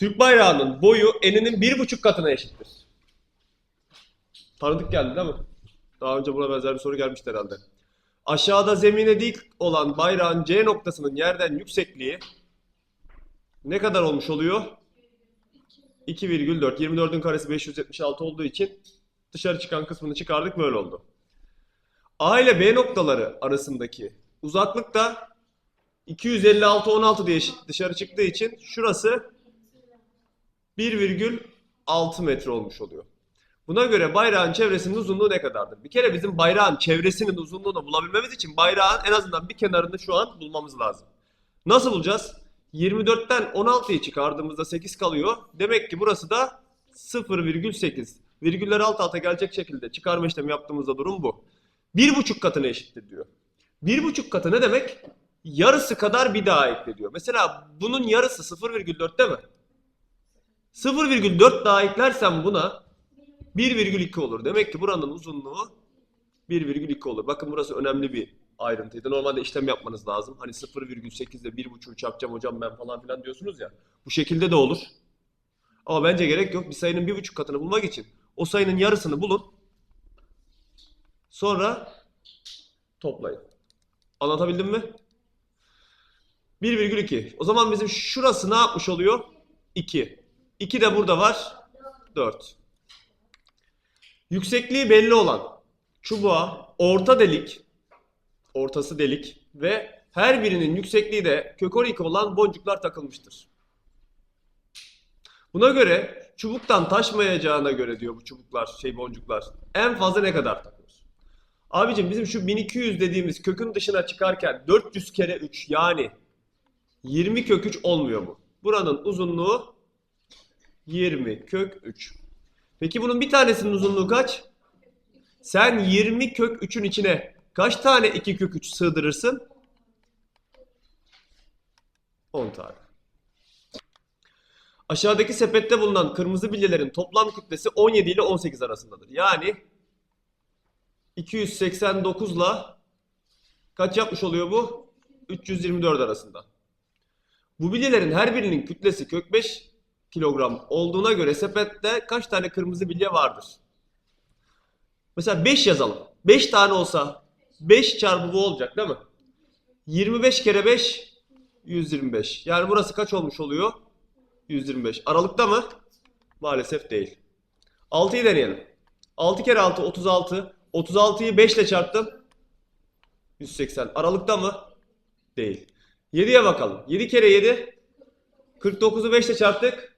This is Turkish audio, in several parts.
Türk bayrağının boyu eninin bir buçuk katına eşittir. Tanıdık geldi değil mi? Daha önce buna benzer bir soru gelmişti herhalde. Aşağıda zemine dik olan bayrağın C noktasının yerden yüksekliği ne kadar olmuş oluyor? 2,4. 24'ün karesi 576 olduğu için dışarı çıkan kısmını çıkardık böyle oldu. A ile B noktaları arasındaki uzaklık da 256 16 diye dışarı çıktığı için şurası 1,6 metre olmuş oluyor. Buna göre bayrağın çevresinin uzunluğu ne kadardır? Bir kere bizim bayrağın çevresinin uzunluğunu bulabilmemiz için bayrağın en azından bir kenarını şu an bulmamız lazım. Nasıl bulacağız? 24'ten 16'yı çıkardığımızda 8 kalıyor. Demek ki burası da 0,8. Virgüller alt alta gelecek şekilde çıkarma işlemi yaptığımızda durum bu. 1,5 katına eşittir diyor. 1,5 katı ne demek? Yarısı kadar bir daha ekle diyor. Mesela bunun yarısı 0,4 değil mi? 0,4 daha eklersem buna 1,2 olur. Demek ki buranın uzunluğu 1,2 olur. Bakın burası önemli bir ayrıntıydı. Normalde işlem yapmanız lazım. Hani 0,8 ile 1,5'u çarpacağım hocam ben falan filan diyorsunuz ya. Bu şekilde de olur. Ama bence gerek yok. Bir sayının 1,5 katını bulmak için o sayının yarısını bulun. Sonra toplayın. Anlatabildim mi? 1,2. O zaman bizim şurası ne yapmış oluyor? 2. 2 de burada var. 4. Yüksekliği belli olan çubuğa orta delik, ortası delik ve her birinin yüksekliği de kök 12 olan boncuklar takılmıştır. Buna göre çubuktan taşmayacağına göre diyor bu çubuklar, şey boncuklar en fazla ne kadar takılır? Abicim bizim şu 1200 dediğimiz kökün dışına çıkarken 400 kere 3 yani 20 kök 3 olmuyor mu? Buranın uzunluğu 20 kök 3. Peki bunun bir tanesinin uzunluğu kaç? Sen 20 kök 3'ün içine kaç tane 2 kök 3 sığdırırsın? 10 tane. Aşağıdaki sepette bulunan kırmızı bilyelerin toplam kütlesi 17 ile 18 arasındadır. Yani 289 ile kaç yapmış oluyor bu? 324 arasında. Bu bilyelerin her birinin kütlesi kök 5 kilogram olduğuna göre sepette kaç tane kırmızı bilye vardır? Mesela 5 yazalım. 5 tane olsa 5 çarpı bu olacak değil mi? 25 kere 5 125. Yani burası kaç olmuş oluyor? 125. Aralıkta mı? Maalesef değil. 6'yı deneyelim. 6 kere 6 36. 36'yı 5 ile çarptım. 180. Aralıkta mı? Değil. 7'ye bakalım. 7 kere 7 49'u 5 ile çarptık.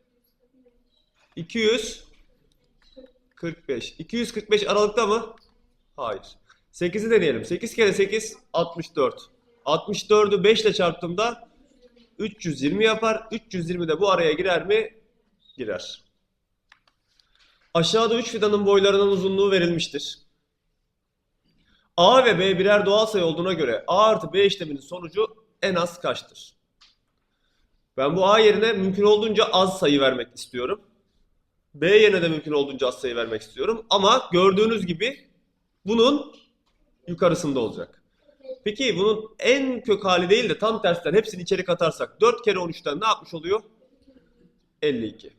245. 245 aralıkta mı? Hayır. 8'i deneyelim. 8 kere 8 64. 64'ü 5 ile çarptığımda 320 yapar. 320 de bu araya girer mi? Girer. Aşağıda 3 fidanın boylarının uzunluğu verilmiştir. A ve B birer doğal sayı olduğuna göre A artı B işleminin sonucu en az kaçtır? Ben bu A yerine mümkün olduğunca az sayı vermek istiyorum. B yerine de mümkün olduğunca az sayı vermek istiyorum. Ama gördüğünüz gibi bunun yukarısında olacak. Peki bunun en kök hali değil de tam tersten hepsini içeri katarsak 4 kere 13'ten ne yapmış oluyor? 52.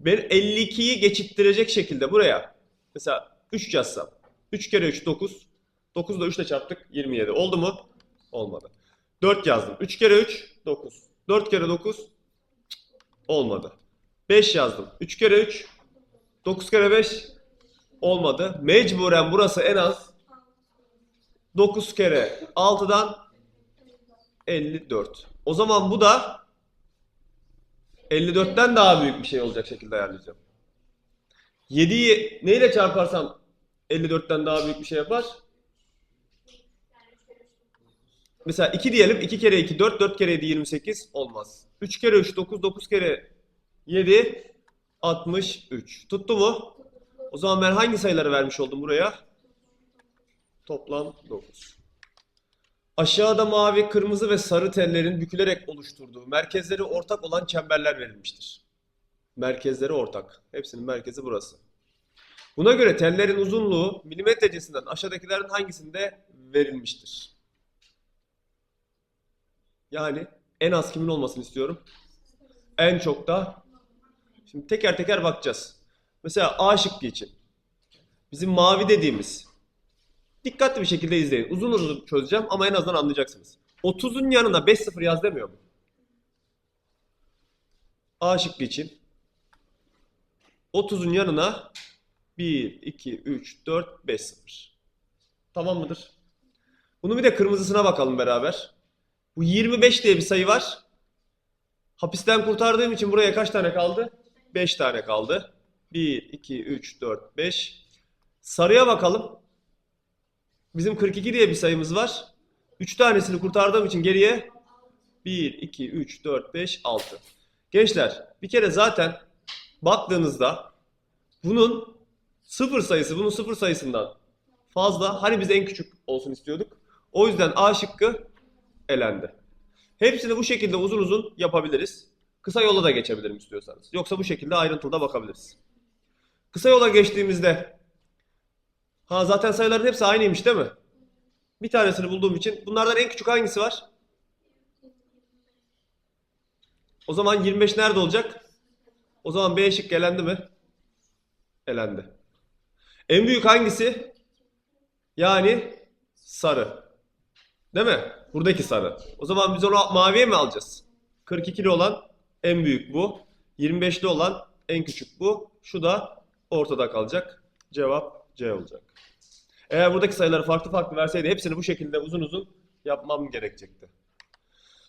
Ben 52'yi geçittirecek şekilde buraya mesela 3 yazsam. 3 kere 3 9. 9 da 3 ile çarptık 27. Oldu mu? Olmadı. 4 yazdım. 3 kere 3 9. 4 kere 9 olmadı. 5 yazdım. 3 kere 3 9 kere 5 olmadı. Mecburen burası en az 9 kere 6'dan 54. O zaman bu da 54'ten daha büyük bir şey olacak şekilde ayarlayacağım. 7'yi neyle çarparsam 54'ten daha büyük bir şey yapar? Mesela 2 diyelim. 2 kere 2 4, 4 kere 7 28 olmaz. 3 kere 3 9, 9 kere 7 63. Tuttu mu? O zaman ben hangi sayıları vermiş oldum buraya? Toplam 9. Aşağıda mavi, kırmızı ve sarı tellerin bükülerek oluşturduğu merkezleri ortak olan çemberler verilmiştir. Merkezleri ortak. Hepsinin merkezi burası. Buna göre tellerin uzunluğu milimetre cinsinden aşağıdakilerin hangisinde verilmiştir? Yani en az kimin olmasını istiyorum? En çok da Şimdi teker teker bakacağız. Mesela A şıkkı için. Bizim mavi dediğimiz. Dikkatli bir şekilde izleyin. Uzun uzun çözeceğim ama en azından anlayacaksınız. 30'un yanına 5-0 yaz demiyor mu? A şıkkı için. 30'un yanına 1, 2, 3, 4, 5, 0. Tamam mıdır? Bunu bir de kırmızısına bakalım beraber. Bu 25 diye bir sayı var. Hapisten kurtardığım için buraya kaç tane kaldı? 5 tane kaldı. 1, 2, 3, 4, 5. Sarıya bakalım. Bizim 42 diye bir sayımız var. 3 tanesini kurtardığım için geriye 1, 2, 3, 4, 5, 6. Gençler bir kere zaten baktığınızda bunun sıfır sayısı bunun sıfır sayısından fazla. Hani biz en küçük olsun istiyorduk. O yüzden A şıkkı elendi. Hepsini bu şekilde uzun uzun yapabiliriz. Kısa yola da geçebilirim istiyorsanız. Yoksa bu şekilde ayrıntılı da bakabiliriz. Kısa yola geçtiğimizde ha zaten sayıların hepsi aynıymış değil mi? Bir tanesini bulduğum için bunlardan en küçük hangisi var? O zaman 25 nerede olacak? O zaman B şıkkı elendi mi? Elendi. En büyük hangisi? Yani sarı. Değil mi? Buradaki sarı. O zaman biz onu maviye mi alacağız? 42'li olan en büyük bu. 25'li olan en küçük bu. Şu da ortada kalacak. Cevap C olacak. Eğer buradaki sayıları farklı farklı verseydi hepsini bu şekilde uzun uzun yapmam gerekecekti.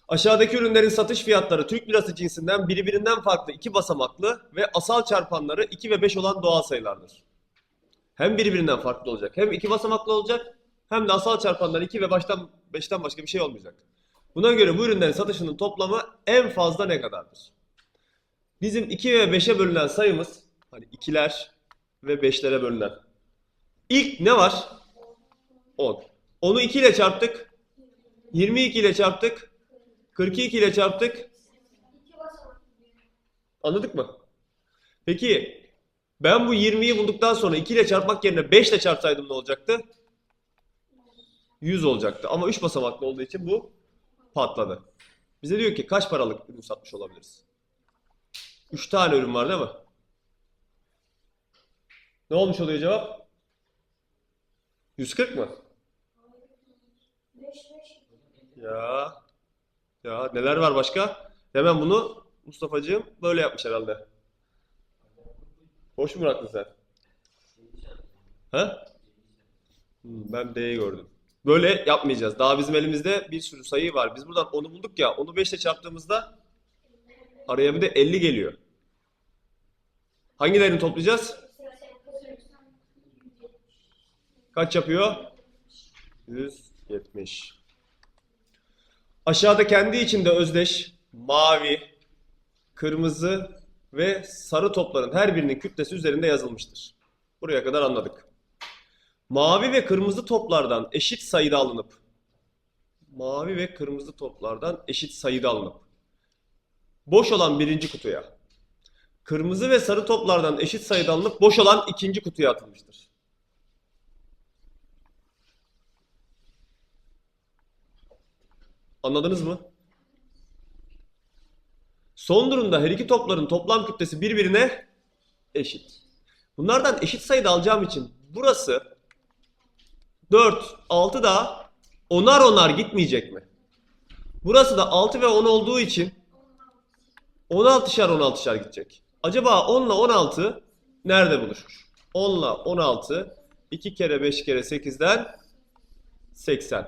Aşağıdaki ürünlerin satış fiyatları Türk lirası cinsinden birbirinden farklı iki basamaklı ve asal çarpanları 2 ve 5 olan doğal sayılardır. Hem birbirinden farklı olacak, hem iki basamaklı olacak, hem de asal çarpanlar 2 ve baştan 5'ten başka bir şey olmayacak. Buna göre bu ürünlerin satışının toplamı en fazla ne kadardır? Bizim 2 ve 5'e bölünen sayımız, hani 2'ler ve 5'lere bölünen. İlk ne var? 10. 10'u 2 ile çarptık. 22 ile çarptık. 42 ile çarptık. Anladık mı? Peki ben bu 20'yi bulduktan sonra 2 ile çarpmak yerine 5 ile çarpsaydım ne olacaktı? 100 olacaktı. Ama 3 basamaklı olduğu için bu patladı. Bize diyor ki kaç paralık ürün satmış olabiliriz? 3 tane ürün var değil mi? Ne olmuş oluyor cevap? 140 mı? Ya. Ya neler var başka? Hemen bunu Mustafa'cığım böyle yapmış herhalde. Boş mu bıraktın sen? Ha? Hmm, ben D'yi gördüm. Böyle yapmayacağız. Daha bizim elimizde bir sürü sayı var. Biz buradan onu bulduk ya. Onu 5 ile çarptığımızda araya bir de 50 geliyor. Hangilerini toplayacağız? Kaç yapıyor? 170. Aşağıda kendi içinde özdeş mavi, kırmızı ve sarı topların her birinin kütlesi üzerinde yazılmıştır. Buraya kadar anladık. Mavi ve kırmızı toplardan eşit sayıda alınıp mavi ve kırmızı toplardan eşit sayıda alınıp boş olan birinci kutuya kırmızı ve sarı toplardan eşit sayıda alınıp boş olan ikinci kutuya atılmıştır. Anladınız mı? Son durumda her iki topların toplam kütlesi birbirine eşit. Bunlardan eşit sayıda alacağım için burası 4, 6 da onar onar gitmeyecek mi? Burası da 6 ve 10 olduğu için 16'şar 16'şar gidecek. Acaba 10 ile 16 nerede buluşur? 10 ile 16 2 kere 5 kere 8'den 80.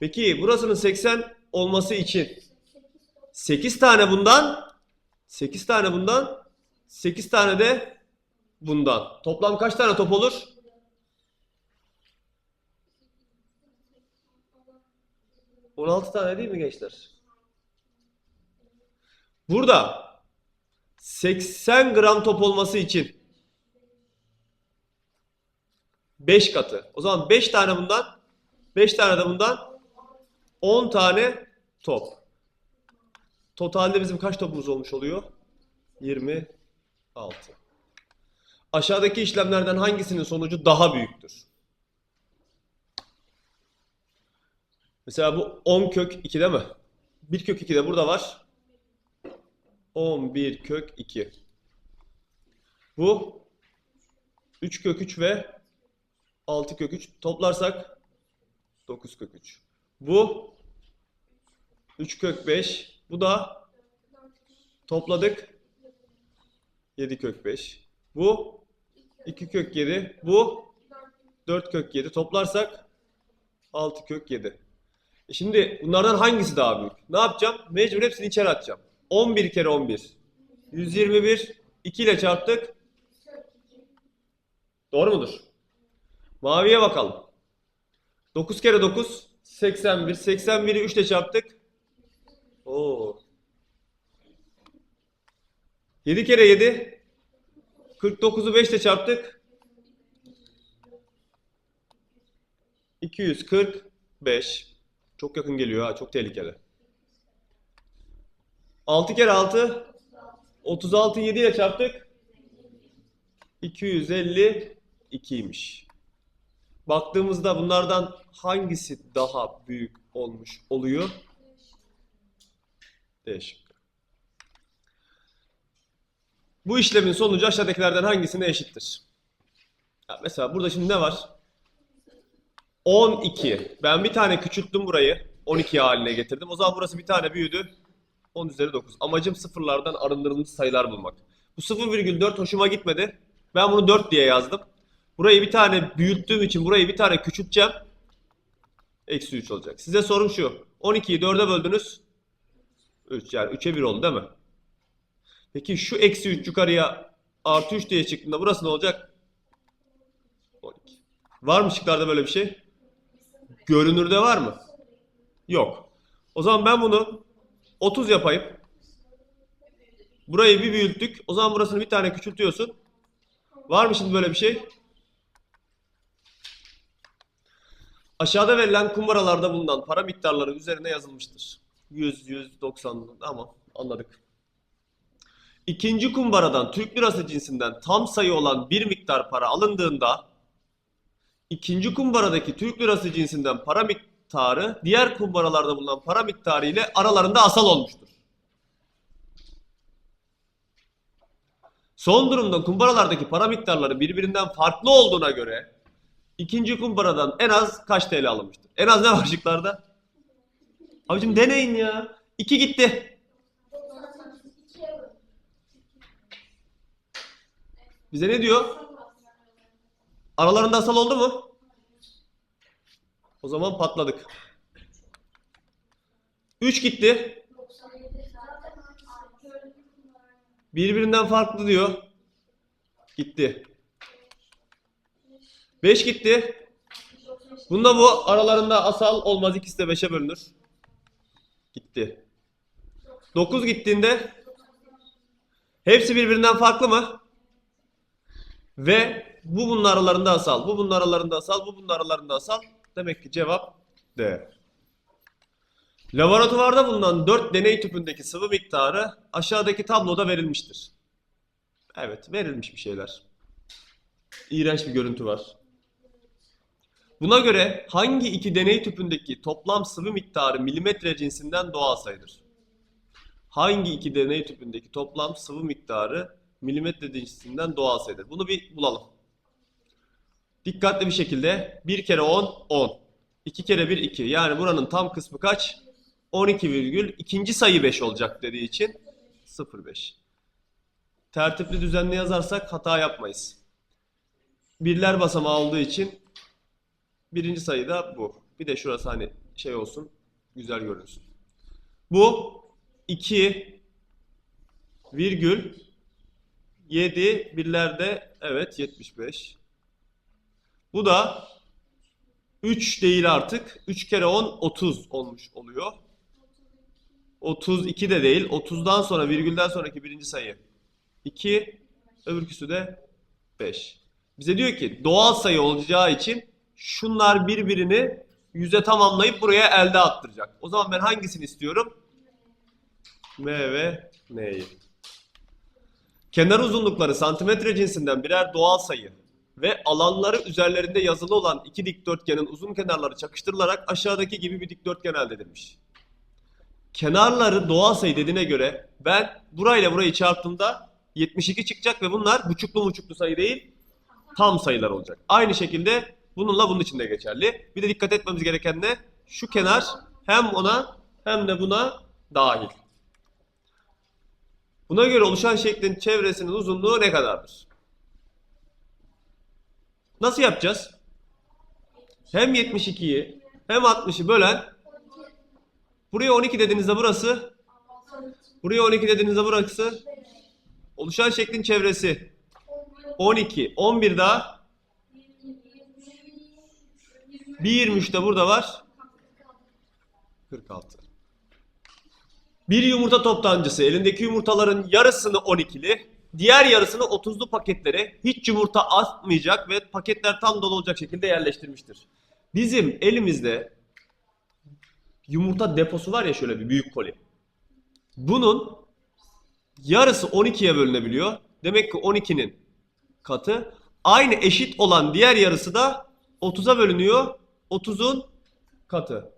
Peki burasının 80 olması için 8 tane bundan 8 tane bundan 8 tane de bundan. Toplam kaç tane top olur? ...16 tane değil mi gençler? Burada 80 gram top olması için 5 katı. O zaman 5 tane bundan 5 tane de bundan 10 tane top. Totalde bizim kaç topumuz olmuş oluyor? 26. Aşağıdaki işlemlerden hangisinin sonucu daha büyüktür? Mesela bu 10 kök 2 değil mi? 1 kök 2 de burada var. 11 kök 2. Bu 3 kök 3 ve 6 kök 3 toplarsak 9 kök 3. Bu 3 kök 5. Bu da topladık 7 kök 5. Bu 2 kök 7. Bu 4 kök 7. Toplarsak 6 kök 7. Şimdi bunlardan hangisi daha büyük? Ne yapacağım? Mecbur hepsini içeri atacağım. 11 kere 11. 121. 2 ile çarptık. Doğru mudur? Maviye bakalım. 9 kere 9 81. 81'i 3 ile çarptık. Oo. 7 kere 7 49'u 5 ile çarptık. 245. Çok yakın geliyor ha. Çok tehlikeli. 6 kere 6 36 7 ile çarptık. 252'ymiş. Baktığımızda bunlardan hangisi daha büyük olmuş oluyor? D şıkkı. Bu işlemin sonucu aşağıdakilerden hangisine eşittir? Ya mesela burada şimdi ne var? 12. Ben bir tane küçülttüm burayı. 12 haline getirdim. O zaman burası bir tane büyüdü. 10 üzeri 9. Amacım sıfırlardan arındırılmış sayılar bulmak. Bu 0,4 hoşuma gitmedi. Ben bunu 4 diye yazdım. Burayı bir tane büyüttüğüm için burayı bir tane küçülteceğim. Eksi 3 olacak. Size sorum şu. 12'yi 4'e böldünüz. 3 yani 3'e 1 oldu değil mi? Peki şu eksi 3 yukarıya artı 3 diye çıktığında burası ne olacak? 12. Var mı şıklarda böyle bir şey? Görünürde var mı? Yok. O zaman ben bunu 30 yapayım. Burayı bir büyüttük. O zaman burasını bir tane küçültüyorsun. Var mı şimdi böyle bir şey? Aşağıda verilen kumbaralarda bulunan para miktarları üzerine yazılmıştır. 100, 100, 90 ama anladık. İkinci kumbaradan Türk lirası cinsinden tam sayı olan bir miktar para alındığında ikinci kumbaradaki Türk lirası cinsinden para miktarı diğer kumbaralarda bulunan para miktarı ile aralarında asal olmuştur. Son durumda kumbaralardaki para miktarları birbirinden farklı olduğuna göre ikinci kumbaradan en az kaç TL alınmıştır? En az ne var şıklarda? Abicim deneyin ya. 2 gitti. Bize ne diyor? Aralarında asal oldu mu? O zaman patladık. 3 gitti. Birbirinden farklı diyor. Gitti. 5 gitti. Bunda bu aralarında asal olmaz. İkisi de 5'e bölünür. Gitti. 9 gittiğinde hepsi birbirinden farklı mı? Ve bu bunun aralarında asal, bu bunun aralarında asal, bu bunun aralarında asal. Demek ki cevap D. Laboratuvarda bulunan 4 deney tüpündeki sıvı miktarı aşağıdaki tabloda verilmiştir. Evet, verilmiş bir şeyler. İğrenç bir görüntü var. Buna göre hangi iki deney tüpündeki toplam sıvı miktarı milimetre cinsinden doğal sayıdır? Hangi iki deney tüpündeki toplam sıvı miktarı milimetre cinsinden doğal sayıdır? Bunu bir bulalım. Dikkatli bir şekilde 1 kere 10, 10. 2 kere 1, 2. Yani buranın tam kısmı kaç? 12 virgül. ikinci sayı 5 olacak dediği için 0,5. Tertipli düzenli yazarsak hata yapmayız. Birler basamağı olduğu için birinci sayı da bu. Bir de şurası hani şey olsun, güzel görünsün. Bu 2 virgül 7 birlerde evet 75. Bu da 3 değil artık. 3 kere 10 30 olmuş oluyor. 32 de değil. 30'dan sonra virgülden sonraki birinci sayı 2. Öbürküsü de 5. Bize diyor ki doğal sayı olacağı için şunlar birbirini yüze tamamlayıp buraya elde attıracak. O zaman ben hangisini istiyorum? M ve N'yi. Kenar uzunlukları santimetre cinsinden birer doğal sayı ve alanları üzerlerinde yazılı olan iki dikdörtgenin uzun kenarları çakıştırılarak aşağıdaki gibi bir dikdörtgen elde edilmiş. Kenarları doğal sayı dediğine göre ben burayla burayı çarptığımda 72 çıkacak ve bunlar buçuklu buçuklu sayı değil tam sayılar olacak. Aynı şekilde bununla bunun için de geçerli. Bir de dikkat etmemiz gereken ne? Şu kenar hem ona hem de buna dahil. Buna göre oluşan şeklin çevresinin uzunluğu ne kadardır? Nasıl yapacağız? Hem 72'yi hem 60'ı bölen buraya 12 dediğinizde burası buraya 12 dediğinizde burası oluşan şeklin çevresi. 12 11 daha bir 23 de burada var. 46 bir yumurta toptancısı. Elindeki yumurtaların yarısını 12'li, diğer yarısını 30'lu paketlere hiç yumurta atmayacak ve paketler tam dolu olacak şekilde yerleştirmiştir. Bizim elimizde yumurta deposu var ya şöyle bir büyük koli. Bunun yarısı 12'ye bölünebiliyor. Demek ki 12'nin katı. Aynı eşit olan diğer yarısı da 30'a bölünüyor. 30'un katı.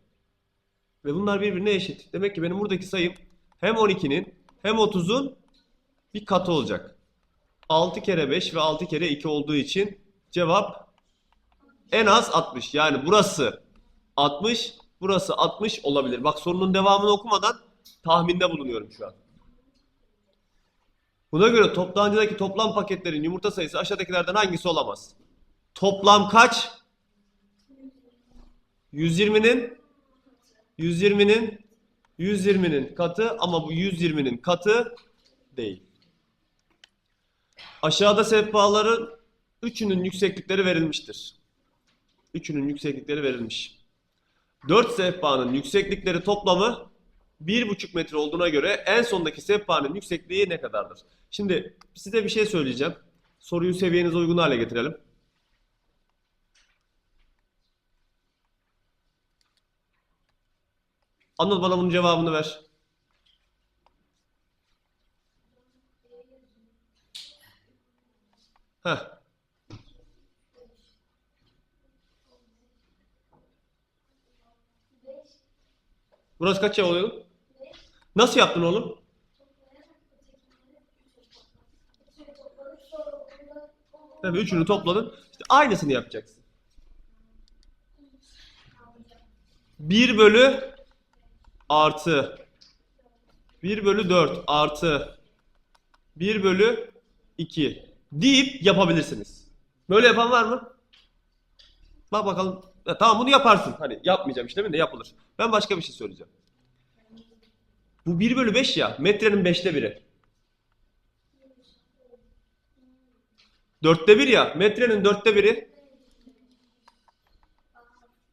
Ve bunlar birbirine eşit. Demek ki benim buradaki sayım hem 12'nin hem 30'un bir katı olacak. 6 kere 5 ve 6 kere 2 olduğu için cevap en az 60. Yani burası 60, burası 60 olabilir. Bak sorunun devamını okumadan tahminde bulunuyorum şu an. Buna göre toptancıdaki toplam paketlerin yumurta sayısı aşağıdakilerden hangisi olamaz? Toplam kaç? 120'nin 120'nin 120'nin katı ama bu 120'nin katı değil. Aşağıda sehpaların üçünün yükseklikleri verilmiştir. Üçünün yükseklikleri verilmiş. 4 sehpanın yükseklikleri toplamı 1,5 metre olduğuna göre en sondaki sehpanın yüksekliği ne kadardır? Şimdi size bir şey söyleyeceğim. Soruyu seviyenize uygun hale getirelim. Anıl bana bunun cevabını ver. Heh. Burası kaç oluyor? Nasıl yaptın oğlum? Tabii üçünü topladın. İşte aynısını yapacaksın. 1 bölü artı 1 bölü 4 artı 1 bölü 2 deyip yapabilirsiniz. Böyle yapan var mı? Bak bakalım. Ya, tamam bunu yaparsın. Hani yapmayacağım işlemi de yapılır. Ben başka bir şey söyleyeceğim. Bu 1 bölü 5 ya. Metrenin 5'te biri. Dörtte bir ya. Metrenin dörtte biri.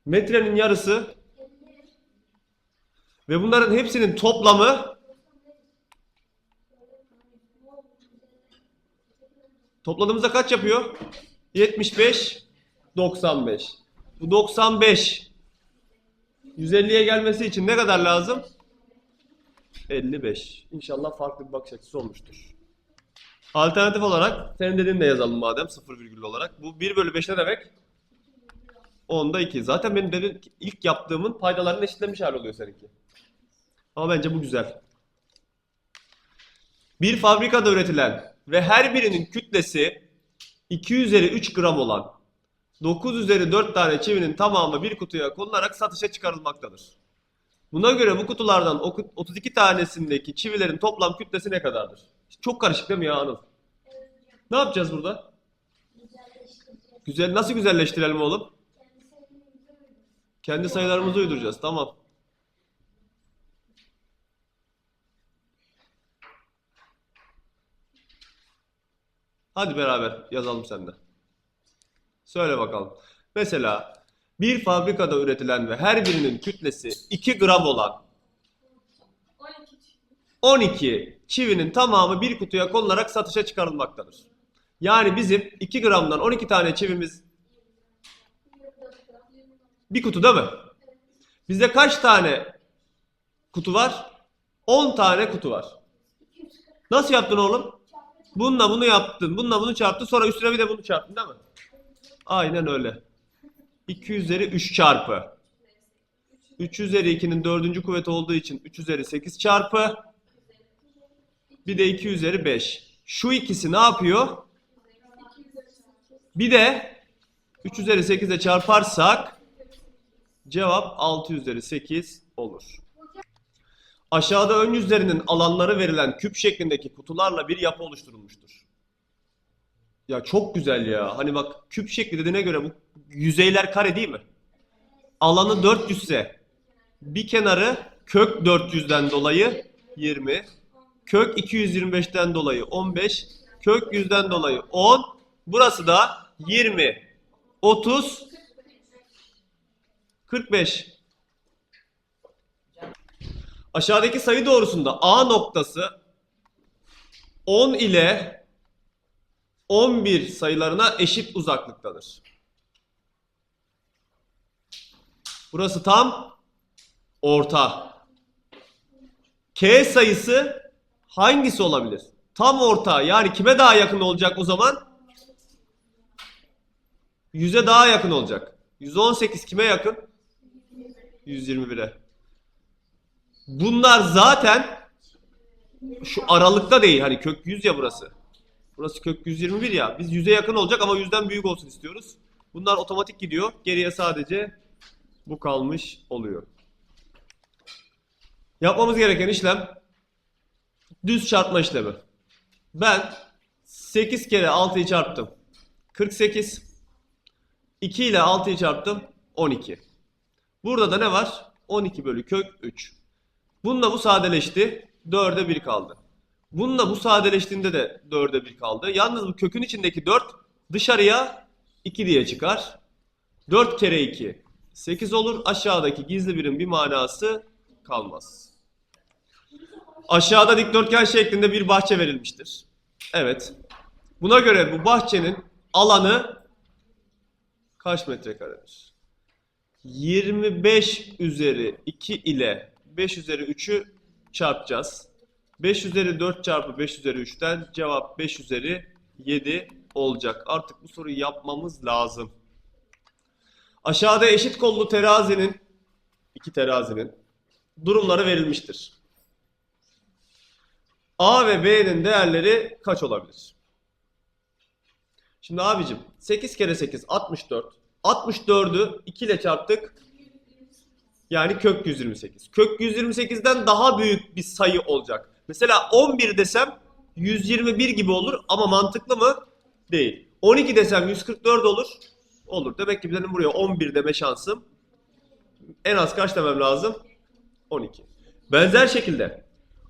Metrenin yarısı. Ve bunların hepsinin toplamı topladığımızda kaç yapıyor? 75 95. Bu 95 150'ye gelmesi için ne kadar lazım? 55. İnşallah farklı bir bakış açısı olmuştur. Alternatif olarak senin dediğini de yazalım madem 0 virgül olarak. Bu 1 bölü 5 ne demek? Onda 2. Zaten benim dedim ilk yaptığımın paydalarını eşitlemiş hali oluyor seninki. Ama bence bu güzel. Bir fabrikada üretilen ve her birinin kütlesi 2 üzeri 3 gram olan 9 üzeri 4 tane çivinin tamamı bir kutuya konularak satışa çıkarılmaktadır. Buna göre bu kutulardan oku- 32 tanesindeki çivilerin toplam kütlesi ne kadardır? Çok karışık değil mi ya Anıl? Ne yapacağız burada? Güzel, nasıl güzelleştirelim oğlum? Kendi sayılarımızı uyduracağız. Tamam. Hadi beraber yazalım seninle. Söyle bakalım. Mesela bir fabrikada üretilen ve her birinin kütlesi 2 gram olan 12 çivinin tamamı bir kutuya konularak satışa çıkarılmaktadır. Yani bizim 2 gramdan 12 tane çivimiz bir kutu değil mi? Bizde kaç tane kutu var? 10 tane kutu var. Nasıl yaptın oğlum? Bununla bunu yaptın. Bununla bunu çarptın. Sonra üstüne bir de bunu çarptın değil mi? Aynen öyle. 2 üzeri 3 çarpı. 3 üzeri 2'nin dördüncü kuvveti olduğu için 3 üzeri 8 çarpı. Bir de 2 üzeri 5. Şu ikisi ne yapıyor? Bir de 3 üzeri 8'e çarparsak cevap 6 üzeri 8 olur. Aşağıda ön yüzlerinin alanları verilen küp şeklindeki kutularla bir yapı oluşturulmuştur. Ya çok güzel ya. Hani bak küp şekli dediğine göre bu yüzeyler kare değil mi? Alanı 400 ise bir kenarı kök 400'den dolayı 20, kök 225'ten dolayı 15, kök 100'den dolayı 10. Burası da 20, 30, 45. Aşağıdaki sayı doğrusunda A noktası 10 ile 11 sayılarına eşit uzaklıktadır. Burası tam orta. K sayısı hangisi olabilir? Tam orta yani kime daha yakın olacak o zaman? 100'e daha yakın olacak. 118 kime yakın? 121'e. Bunlar zaten şu aralıkta değil. Hani kök 100 ya burası. Burası kök 121 ya. Biz 100'e yakın olacak ama 100'den büyük olsun istiyoruz. Bunlar otomatik gidiyor. Geriye sadece bu kalmış oluyor. Yapmamız gereken işlem düz çarpma işlemi. Ben 8 kere 6'yı çarptım. 48. 2 ile 6'yı çarptım. 12. Burada da ne var? 12 bölü kök 3. Bununla bu sadeleşti. 4'e 1 kaldı. Bununla bu sadeleştiğinde de 4'e 1 kaldı. Yalnız bu kökün içindeki 4 dışarıya 2 diye çıkar. 4 kere 2 8 olur. Aşağıdaki gizli birin bir manası kalmaz. Aşağıda dikdörtgen şeklinde bir bahçe verilmiştir. Evet. Buna göre bu bahçenin alanı kaç metrekaredir? 25 üzeri 2 ile 5 üzeri 3'ü çarpacağız. 5 üzeri 4 çarpı 5 üzeri 3'ten cevap 5 üzeri 7 olacak. Artık bu soruyu yapmamız lazım. Aşağıda eşit kollu terazinin iki terazinin durumları verilmiştir. A ve B'nin değerleri kaç olabilir? Şimdi abicim 8 kere 8 64. 64'ü 2 ile çarptık. Yani kök 128. Kök 128'den daha büyük bir sayı olacak. Mesela 11 desem 121 gibi olur ama mantıklı mı? Değil. 12 desem 144 olur. Olur. Demek ki benim buraya 11 deme şansım en az kaç demem lazım? 12. Benzer şekilde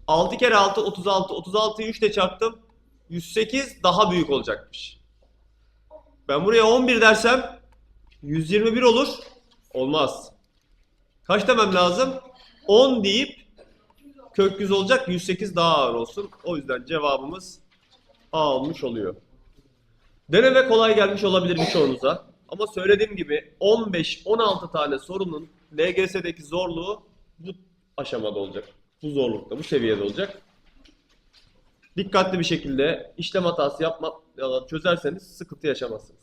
6 kere 6 36. 36'yı 3 ile çarptım. 108 daha büyük olacakmış. Ben buraya 11 dersem 121 olur. Olmaz. Kaç demem lazım? 10 deyip kök 100 olacak. 108 daha ağır olsun. O yüzden cevabımız A olmuş oluyor. Deneme kolay gelmiş olabilir birçoğunuza. Ama söylediğim gibi 15-16 tane sorunun LGS'deki zorluğu bu aşamada olacak. Bu zorlukta, bu seviyede olacak. Dikkatli bir şekilde işlem hatası yapma, çözerseniz sıkıntı yaşamazsınız.